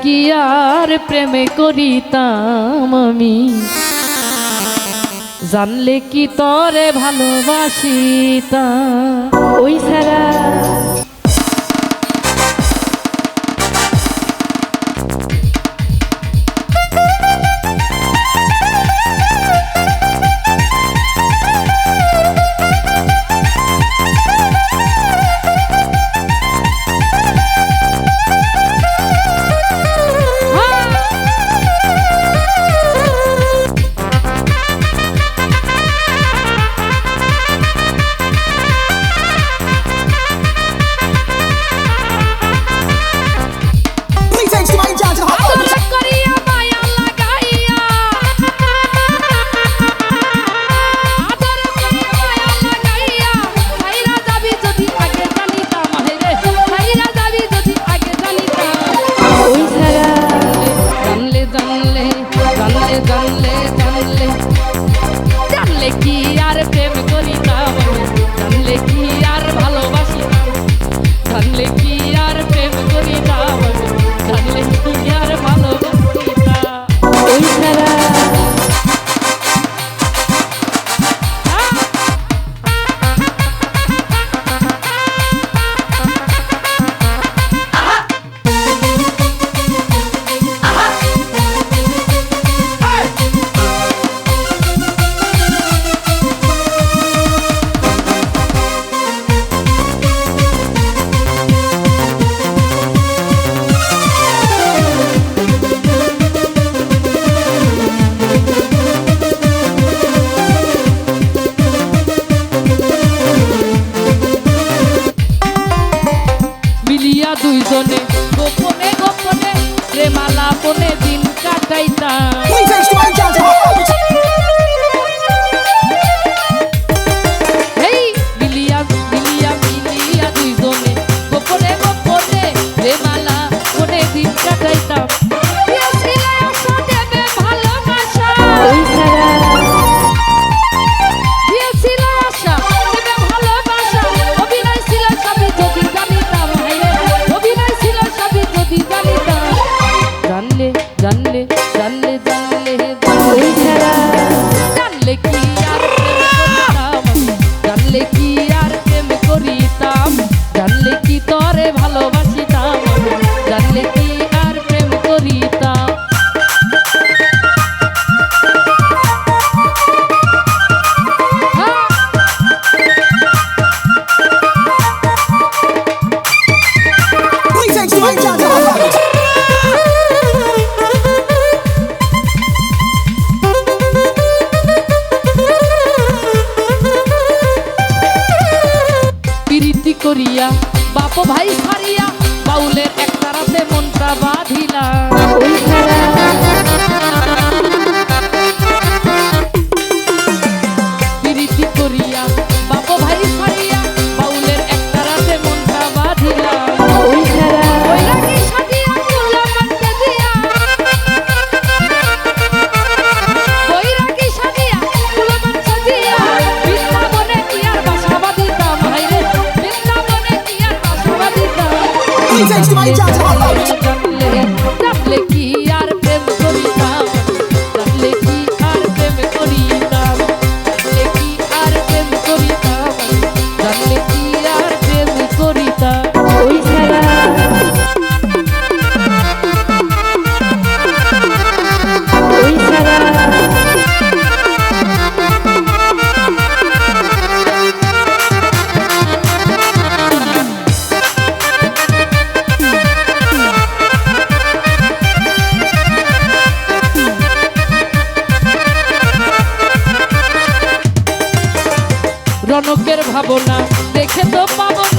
কি আর প্রেমে করিতাম আমি? জানলে কি তরে ভালোবাসিতা ওই সারা দুইজনে গোপনে গোপনে প্রেমালাপনে দিন কাটাইতাম জানলে করিয়া বাপ ভাই সারিয়া বাউলের এক তারাতে মনটা বাঁধিলা my judge. ভাবনা দেখে তো পাবো